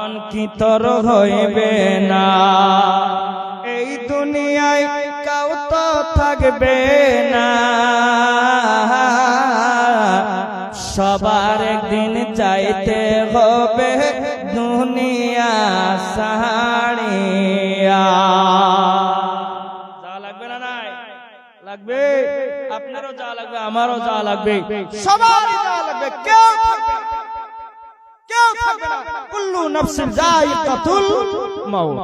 মরণ কি তোর হইবে না। এই দুনিয়ায় কাউ তো থাকবে না। সবার একদিন যাইতে হবে দুনিয়া সাহারিয়া যা লাগবে না নাই? লাগবে? আপনারও যা লাগবে, আমারও যা লাগবে। সবারই যা লাগবে, কেউ থাকবে। কেউ থাকবে না। কুল্লু নাফসিন যায়িকাতুল মাউত।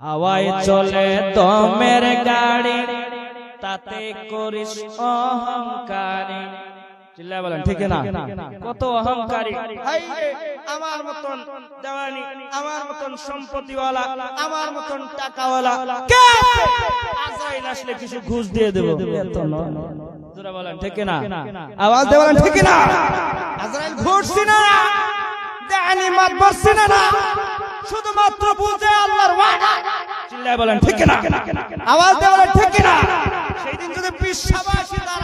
হাওয়ায় চলে দমের গাড়ি তাতে করিস অহংকারী। চিল্লা বলেন ঠিক না। কত অহংকারী। আমার মতন দেওয়ানি আমার মতন সম্পত্তিওয়ালা আমার মতন টাকাওয়ালা। কে আজাইল আসলে কিছু ঘুষ দিয়ে দেবো। এত নয়। জোরে বলেন। ঠিক না। আওয়াজ দিয়ে বলেন ঠিক না। আজরাইল ঘুষ দিনে দেওয়ানি মাত বসছে না। শুধুমাত্র বুঝে আল্লাহর ওয়াদা। চিল্লায় বলেন ঠিক না। আওয়াজ দিয়ে বলেন ঠিক না। সেই দিন যদি বিশ্বাসী দাঁড়ায়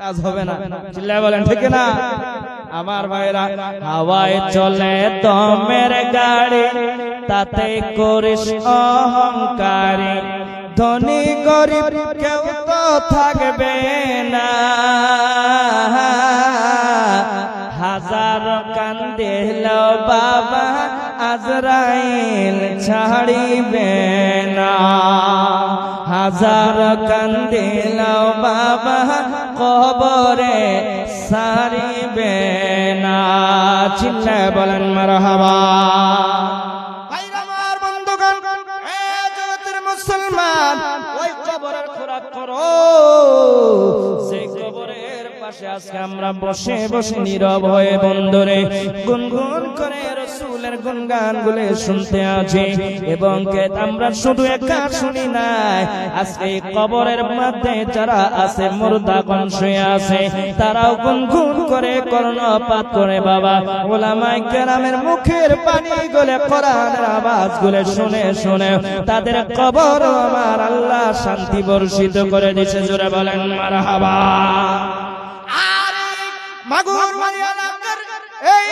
কাজ হবে না। চিল্লায় বলেন ঠিক না? আমার ভাইরা হাওয়ায় চলে দমের গাড়ি তাতে করিস অহংকারী। ধনী গরিব কেউ তো থাকবে না। হাজার কান্দিল বাবা আজরাইল ছাড়িবে না। হাজার কান্দিল বাবা কবরে সারিবে না। চিল্লা বলেন মারহাবা। মুসলমান ওই কবরের খোরাক করো। পাশে আজকে আমরা বসে বসে নীরব হয়ে গুনগুন করে রসুলের গুনগান গুলে শুনতে আছি এবং আমরা শুধু একা শুনি নাই, আজকে কবরের মধ্যে যারা আছে মুর্দাগণ শুয়ে আছে, তারাও গুনগুন করে কর্ণপাত করে, বাবা, ওলামাই কেরামের মুখের পানি গলে কোরআনের আওয়াজ গুলে শুনে শুনে তাদের কবর আমার আল্লাহ শান্তি বর্ষিত করে দিছে জোরে বলেন, মারহাবা। মাগুর এই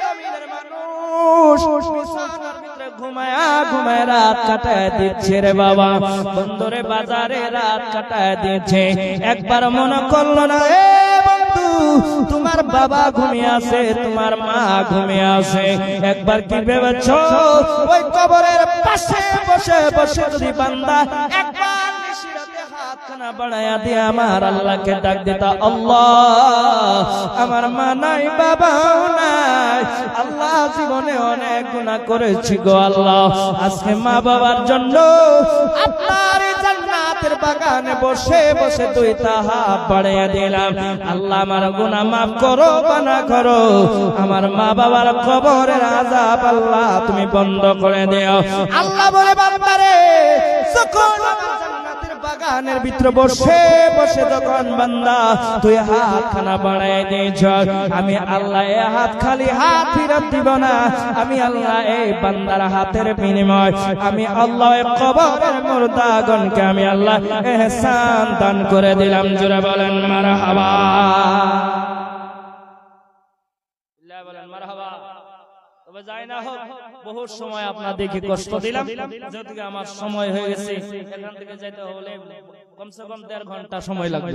জমিনের মানুষ। বিছানার ভিতরে ঘুমায়া ঘুমায় রাত কাটায় দিচ্ছে রে বাবা। বন্ধুরে বাজারে রাত কাটায় দিচ্ছে একবার মনে করল না এ বন্ধু তোমার বাবা ঘুমিয়ে আছে তোমার মা ঘুমিয়ে আছে। একবার কি ভেবেছ? ওই কবরের পাশে বসে বসে যদি বান্দা একবার দিয়ে আমার আল্লাহকে ডাক দিতা, আল্লাহ, আমার মা নাই নাই। আল্লাহ জীবনে অনেক গুনাহ করেছি গো, আল্লাহ। আজকে মা বাবার জন্য আপনার জান্নাতের বাগানে বসে বসে তুই তাহা বাড়াইয়া দিলাম। আল্লাহ, আমার গুনাহ মাফ করো বানা করো। আমার মা বাবার কবরের আযাব আল্লাহ তুমি বন্ধ করে দিও। আল্লাহ বলে, বান্দারে বাগানের ভিতরে বসে বসে যখন বান্দা, তুই হাত খানা বাড়াই দিয়েছ আমি আল্লাহ এ হাত খালি হাত ফিরত দিব না। আমি আল্লাহ এই বান্দার হাতের বিনিময়। আমি আল্লাহ কবরের মুর্দাগণকে আমি আল্লাহ এহসান দান করে দিলাম। জোরে বলেন, মারহাবা। তবে যাই না হোক বহু সময় আপনাদেরকে কষ্ট দিলাম। যদি আমার সময় হয়ে গেছে এখান থেকে যেতে হলে কমসে কম দেড় ঘণ্টা সময় লাগবে।